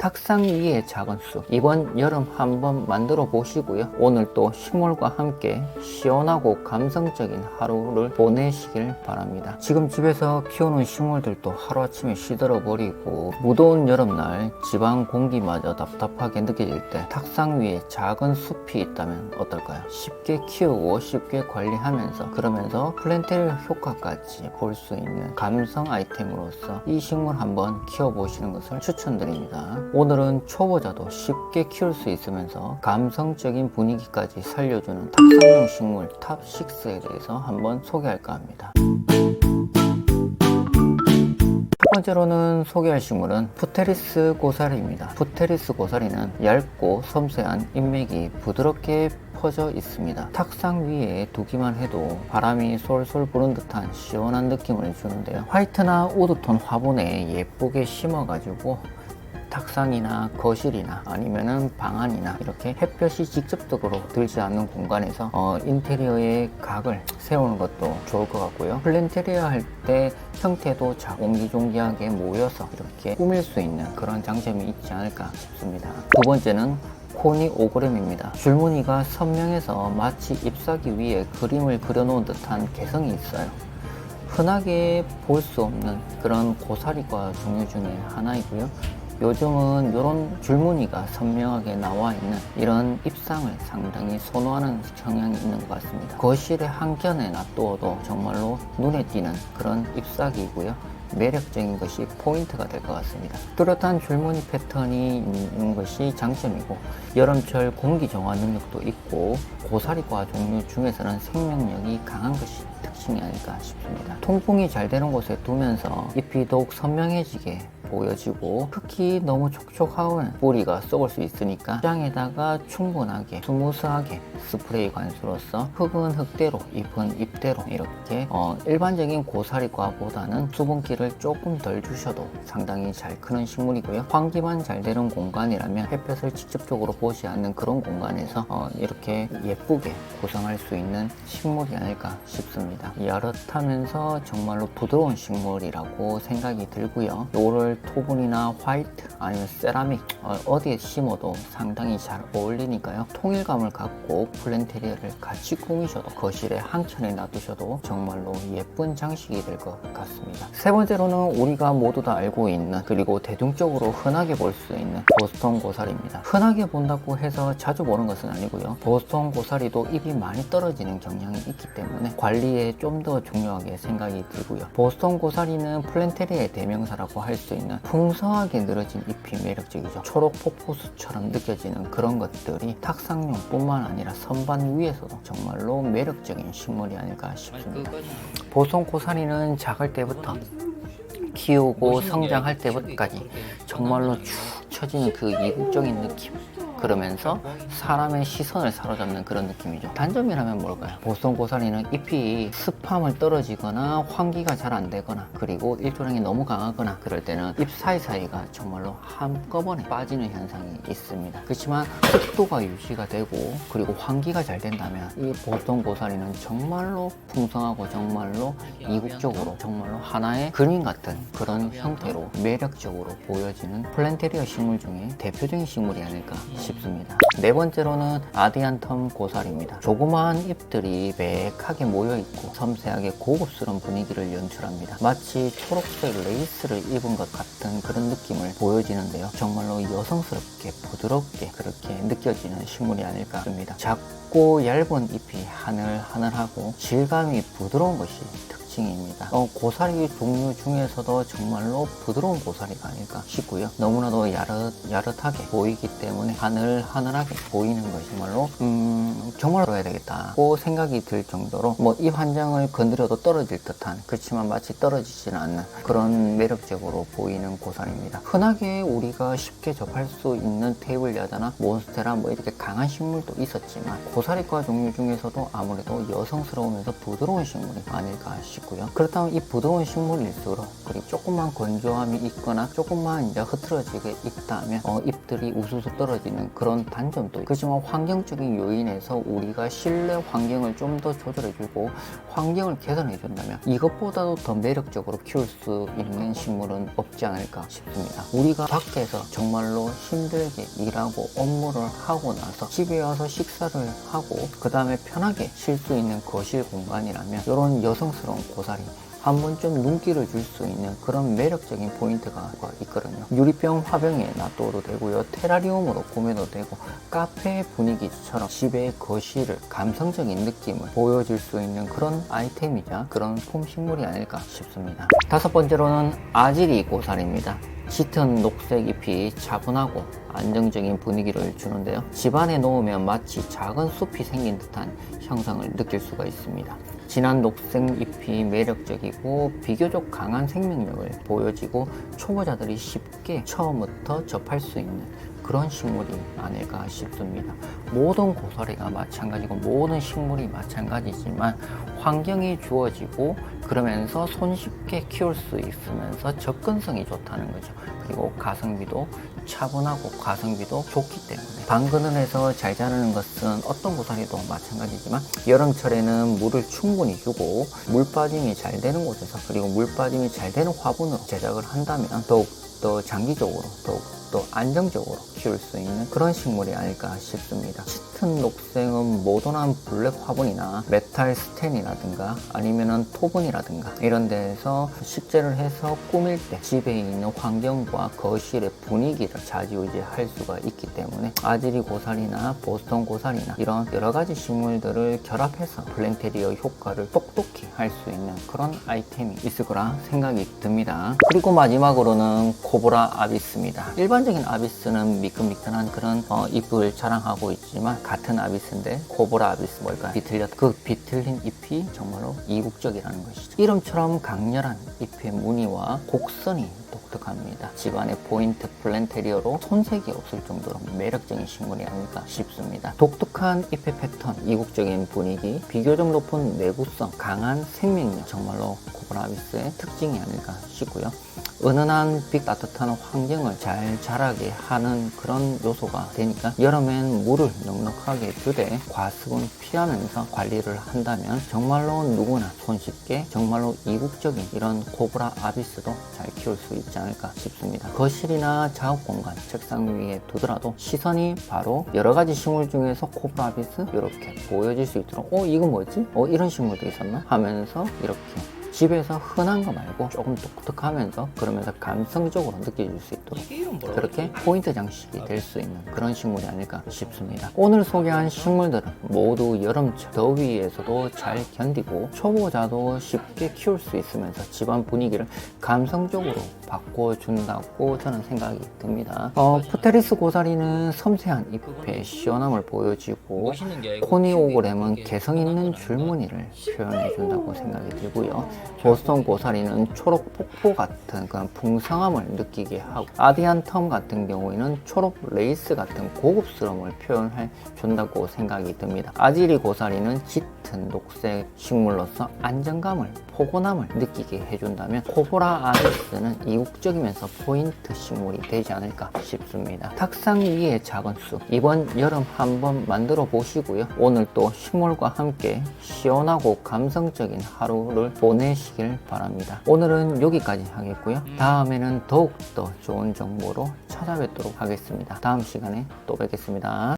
탁상 위의 작은 숲 이번 여름 한번 만들어 보시고요 오늘 또 식물과 함께 시원하고 감성적인 하루를 보내시길 바랍니다 지금 집에서 키우는 식물들도 하루아침에 시들어 버리고 무더운 여름날 지방 공기마저 답답하게 느껴질 때 탁상 위에 작은 숲이 있다면 어떨까요? 쉽게 키우고 쉽게 관리하면서 그러면서 플랜테리아 효과까지 볼 수 있는 감성 아이템으로서 이 식물 한번 키워보시는 것을 추천드립니다. 오늘은 초보자도 쉽게 키울 수 있으면서 감성적인 분위기까지 살려주는 탁상용 식물 탑 6에 대해서 한번 소개할까 합니다. 첫 번째로는 소개할 식물은 푸테리스 고사리입니다. 푸테리스 고사리는 얇고 섬세한 인맥이 부드럽게 퍼져 있습니다. 탁상 위에 두기만 해도 바람이 솔솔 부는 듯한 시원한 느낌을 주는데요. 화이트나 우드톤 화분에 예쁘게 심어가지고 탁상이나 거실이나 아니면은 방 안이나 이렇게 햇볕이 직접적으로 들지 않는 공간에서 어, 인테리어의 각을 세우는 것도 좋을 것 같고요. 플랜테리아 할 때 형태도 자 옹기종기하게 모여서 이렇게 꾸밀 수 있는 그런 장점이 있지 않을까 싶습니다. 두 번째는 코니 오그램입니다. 줄무늬가 선명해서 마치 잎사귀 위에 그림을 그려놓은 듯한 개성이 있어요. 흔하게 볼 수 없는 그런 고사리과 종류 중에 하나이고요. 요즘은 이런 줄무늬가 선명하게 나와 있는 이런 잎상을 상당히 선호하는 성향이 있는 것 같습니다. 거실의 한켠에 놔두어도 정말로 눈에 띄는 그런 잎사귀이고요. 매력적인 것이 포인트가 될 것 같습니다. 뚜렷한 줄무늬 패턴이 있는 것이 장점이고 여름철 공기 정화 능력도 있고 고사리과 종류 중에서는 생명력이 강한 것이 특징이 아닐까 싶습니다. 통풍이 잘 되는 곳에 두면서 잎이 더욱 선명해지게 보여지고 흙이 너무 촉촉하면 뿌리가 썩을 수 있으니까 장에다가 충분하게 스무스하게 스프레이 관수로서 흙은 흙대로 잎은 잎대로 이렇게 어, 일반적인 고사리과보다는 수분기를 조금 덜 주셔도 상당히 잘 크는 식물이고요 환기만 잘 되는 공간이라면 햇볕을 직접적으로 보지 않는 그런 공간에서 어, 이렇게 예쁘게 구성할 수 있는 식물이 아닐까 싶습니다 야릇하면서 정말로 부드러운 식물이라고 생각이 들고요. 요거를 토분이나 화이트 아니면 세라믹 어, 디에 심어도 상당히 잘 어울리니까요. 통일감을 갖고 플랜테리아를 같이 꾸미셔도 거실에 한켠에 놔두셔도 정말로 예쁜 장식이 될 것 같습니다. 세 번째로는 우리가 모두 다 알고 있는 그리고 대중적으로 흔하게 볼 수 있는 보스턴 고사리입니다. 흔하게 본다고 해서 자주 보는 것은 아니고요. 보스턴 고사리도 잎이 많이 떨어지는 경향이 있기 때문에 관리에 좀 더 중요하게 생각이 들고요 보스턴 고사리는 플랜테리아의 대명사라고 할 수 있는 풍성하게 늘어진 잎이 매력적이죠. 초록 폭포수처럼 느껴지는 그런 것들이 탁상용뿐만 아니라 선반 위에서도 정말로 매력적인 식물이 아닐까 싶습니다. 보송 고사리는 작을 때부터 키우고 성장할 때까지 정말로 축 처지는 그 이국적인 느낌. 그러면서 사람의 시선을 사로잡는 그런 느낌이죠. 단점이라면 뭘까요? 보송 고사리는 잎이 습함을 떨어지거나 환기가 잘 안 되거나 그리고 일조량이 너무 강하거나 그럴 때는 잎 사이사이가 정말로 한꺼번에 빠지는 현상이 있습니다. 그렇지만 습도가 유지가 되고 그리고 환기가 잘 된다면 이 보통 고사리는 정말로 풍성하고 정말로 이국적으로 정말로 하나의 그림 같은 그런 형태로 매력적으로 보여지는 플랜테리아 식물 중에 대표적인 식물이 아닐까 싶습니다. 네 번째로는 아디안텀 고사리입니다. 조그마한 잎들이 매하게 모여 있고 섬세하게 고급스러운 분위기를 연출합니다. 마치 초록색 레이스를 입은 것 같은 그런 느낌을 보여지는데요. 정말로 여성스럽게 부드럽게 그렇게 느껴지는 식물이 아닐까 합니다. 작고 얇은 잎이 하늘하늘하고 질감이 부드러운 것이 특징입니다. 어, 고사리 종류 중에서도 정말로 부드러운 고사리가 아닐까 싶고요. 너무나도 야릇, 야릇하게 보이기 때문에 하늘하늘하게 보이는 것이 정말로 음, 정말로 해야 되겠다고 생각이 들 정도로 뭐 이 환장을 건드려도 떨어질 듯한 그렇지만 마치 떨어지지는 않는 그런 매력적으로 보이는 고사리입니다. 흔하게 우리가 쉽게 접할 수 있는 테이블 야자나 몬스테라 뭐 이렇게 강한 식물도 있었지만 고사리과 종류 중에서도 아무래도 여성스러우면서 부드러운 식물이 아닐까 싶습니다. 싶고요. 그렇다면 이 부드러운 식물일수록 그리고 조금만 건조함이 있거나 조금만 이제 흐트러지게 있다면 어, 잎들이 우수수 떨어지는 그런 단점도 그렇지만 환경적인 요인에서 우리가 실내 환경을 좀 더 조절해주고 환경을 개선해준다면 이것보다도 더 매력적으로 키울 수 있는 식물은 없지 않을까 싶습니다. 우리가 밖에서 정말로 힘들게 일하고 업무를 하고 나서 집에 와서 식사를 하고 그 다음에 편하게 쉴 수 있는 거실 공간이라면 이런 여성스러운 고사리 한 번쯤 눈길을 줄 수 있는 그런 매력적인 포인트가 있거든요. 유리병 화병에 놔둬도 되고요. 테라리움으로 꾸며도 되고 카페 분위기처럼 집의 거실을 감성적인 느낌을 보여줄 수 있는 그런 아이템이자 그런 폼식물이 아닐까 싶습니다. 다섯 번째로는 아지리 고사리입니다. 짙은 녹색 잎이 차분하고 안정적인 분위기를 주는데요. 집안에 놓으면 마치 작은 숲이 생긴 듯한 형상을 느낄 수가 있습니다. 진한 녹색 잎이 매력적이고 비교적 강한 생명력을 보여지고 초보자들이 쉽게 처음부터 접할 수 있는 그런 식물이 아닐까 싶습니다. 모든 고사리가 마찬가지고 모든 식물이 마찬가지지만 환경이 주어지고 그러면서 손쉽게 키울 수 있으면서 접근성이 좋다는 거죠. 그리고 가성비도 차분하고 가성비도 좋기 때문에 방그늘에서 잘 자라는 것은 어떤 고사리도 마찬가지지만 여름철에는 물을 충분히 주고 물 빠짐이 잘 되는 곳에서 그리고 물 빠짐이 잘 되는 화분으로 제작을 한다면 더욱 더 장기적으로 더욱 더 안정적으로 키울 수 있는 그런 식물이 아닐까 싶습니다. 짙은 녹색은 모던한 블랙 화분이나 메탈 스텐이라든가 아니면은 토분이라든가 이런 데에서 식재를 해서 꾸밀 때 집에 있는 환경과 거실의 분위기를 좌지우지할 수가 있기 때문에 아지리 고사리나 보스턴 고사리나 이런 여러 가지 식물들을 결합해서 블랭테리어 효과를 똑똑히 할 수 있는 그런 아이템이 있을 거라 생각이 듭니다. 그리고 마지막으로는 코브라 아비스입니다. 일반 적인 아비스는 미끈미끈한 그런 어, 잎을 자랑하고 있지만 같은 아비스인데 코브라 아비스 뭘까 비틀렸 그 비틀린 잎이 정말로 이국적이라는 것이죠. 이름처럼 강렬한 잎의 무늬와 곡선이 독특합니다. 집안의 포인트 플랜테리어로 손색이 없을 정도로 매력적인 식물이 아닐까 싶습니다. 독특한 잎의 패턴, 이국적인 분위기, 비교적 높은 내구성, 강한 생명력, 정말로 코 브라비스의 특징이 아닐까 싶고요. 은은한 빛 따뜻한 환경을 잘 자라게 하는 그런 요소가 되니까 여름엔 물을 넉넉하게 주되 과습은 피하면서 관리를 한다면 정말로 누구나 손쉽게 정말로 이국적인 이런 코브라 아비스도 잘 키울 수 있지 않을까 싶습니다. 거실이나 작업 공간, 책상 위에 두더라도 시선이 바로 여러 가지 식물 중에서 코브라 아비스 이렇게 보여질 수 있도록 어 이거 뭐지? 어 이런 식물도 있었나? 하면서 이렇게 집에서 흔한 거 말고 조금 독특하면서 그러면서 감성적으로 느껴질 수 있도록 그렇게 포인트 장식이 될 수 있는 그런 식물이 아닐까 싶습니다. 오늘 소개한 식물들은 모두 여름철 더위에서도 잘 견디고 초보자도 쉽게 키울 수 있으면서 집안 분위기를 감성적으로 바꿔준다고 저는 생각이 듭니다. 어, 푸테리스 고사리는 섬세한 잎의 시원함을 보여주고 코니오그램은 개성 있는 줄무늬를 표현해 준다고 생각이 들고요. 보스턴 고사리는 초록 폭포 같은 그런 풍성함을 느끼게 하고 아디안텀 같은 경우에는 초록 레이스 같은 고급스러움을 표현해 준다고 생각이 듭니다. 아지리 고사리는 짙은 녹색 식물로서 안정감을 포근함을 느끼게 해준다면 코보라 아리스는 이국적이면서 포인트 식물이 되지 않을까 싶습니다. 탁상 위의 작은 숲 이번 여름 한번 만들어 보시고요. 오늘 또 식물과 함께 시원하고 감성적인 하루를 보내시길 바랍니다. 오늘은 여기까지 하겠고요. 다음에는 더욱더 좋은 정보로 찾아뵙도록 하겠습니다. 다음 시간에 또 뵙겠습니다.